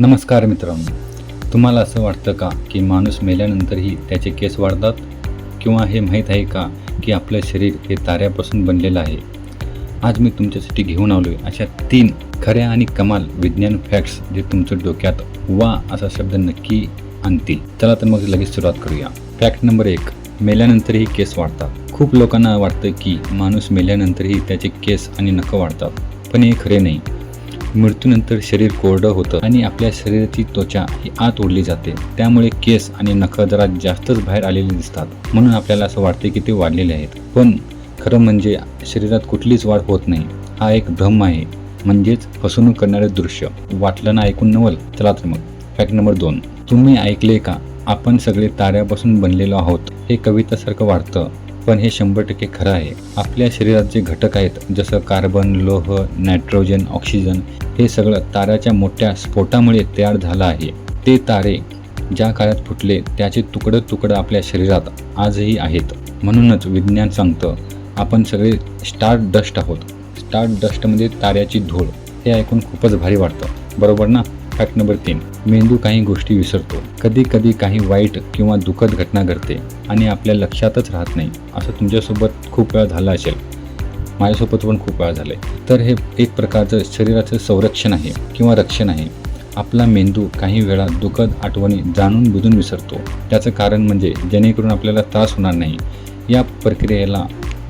नमस्कार मित्रांनो. तुम्हाला असं वाटतं का की माणूस मेल्यानंतरही त्याचे केस वाढतात? किंवा हे माहीत आहे का की आपलं शरीर हे ताऱ्यापासून बनलेलं आहे? आज मी तुमच्यासाठी घेऊन आलो आहे अशा तीन खऱ्या आणि कमाल विज्ञान फॅक्ट्स जे तुमच्या डोक्यात वा असा शब्द नक्की आणतील. चला तर मग लगेच सुरुवात करूया. फॅक्ट नंबर एक मेल्यानंतरही केस वाढतात. खूप लोकांना वाटतं की माणूस मेल्यानंतरही त्याचे केस आणि नखं वाढतात. पण हे खरे नाही. मृत्यूनंतर शरीर कोरडं होतं आणि आपल्या शरीराची त्वचा ही आत ओढली जाते. त्यामुळे केस आणि नख जरा जास्तच बाहेर आलेले दिसतात. म्हणून आपल्याला असं वाटते की ते वाढलेले आहेत. पण खरं म्हणजे शरीरात कुठलीच वाढ होत नाही. हा एक भ्रम आहे. म्हणजेच फसवणूक करणारे दृश्य. वाटलं ना ऐकून नवल? चला तर मग. फॅक्ट नंबर दोन. तुम्ही ऐकले का? आपण सगळे ताऱ्यापासून बनलेलो आहोत. हे कवितासारखं वाटतं पण हे शंभर टक्के खरं आहे. आपल्या शरीरात जे घटक आहेत जसं कार्बन लोह नायट्रोजन ऑक्सिजन हे सगळं ताऱ्याच्या मोठ्या स्फोटामुळे तयार झालं आहे. ते तारे ज्या काळात फुटले त्याचे तुकडं तुकडं आपल्या शरीरात आजही आहेत. म्हणूनच विज्ञान सांगतं आपण सगळे स्टार डस्ट आहोत. स्टार डस्टमध्ये ताऱ्याची धूळ हे ऐकून खूपच भारी वाटतं. बरोबर ना? फॅक्ट नंबर तीन. मेंदू काही गोष्टी विसरतो. कधी कधी काही वाईट किंवा दुःखद घटना घडते आणि आपल्या लक्षातच राहत नाही. असं तुमच्यासोबत खूप वेळा झालं असेल. माझ्यासोबत पण खूप वेळा झालं आहे तर हे एक प्रकारचं शरीराचं संरक्षण आहे किंवा रक्षण आहे. आपला मेंदू काही वेळा दुःखद आठवणी जाणून बुजून विसरतो. त्याचं कारण म्हणजे जेणेकरून आपल्याला त्रास होणार नाही. या प्रक्रियेला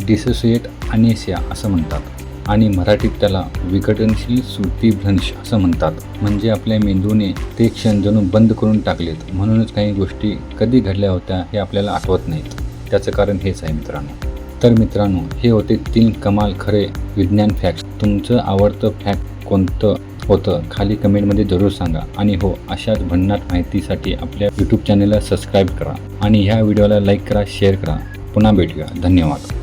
डिसोसिएट अनेसिया असं म्हणतात. आणि मराठीत त्याला विघटनशील स्मृतिभ्रंश असं म्हणतात. म्हणजे आपल्या मेंदूने ते क्षण जणू बंद करून टाकलेत. म्हणूनच काही गोष्टी कधी घडल्या होत्या हे आपल्याला आठवत नाहीत. त्याचं कारण हेच आहे मित्रांनो. तर मित्रांनो हे होते तीन कमाल खरे विज्ञान फॅक्ट तुमचं आवडतं फॅक्ट कोणतं होतं खाली कमेंटमध्ये जरूर सांगा. आणि हो अशाच भन्नाट माहितीसाठी आपल्या यूट्यूब चॅनलला सबस्क्राईब करा. आणि ह्या व्हिडिओला लाईक करा शेअर करा. पुन्हा भेटूया. धन्यवाद.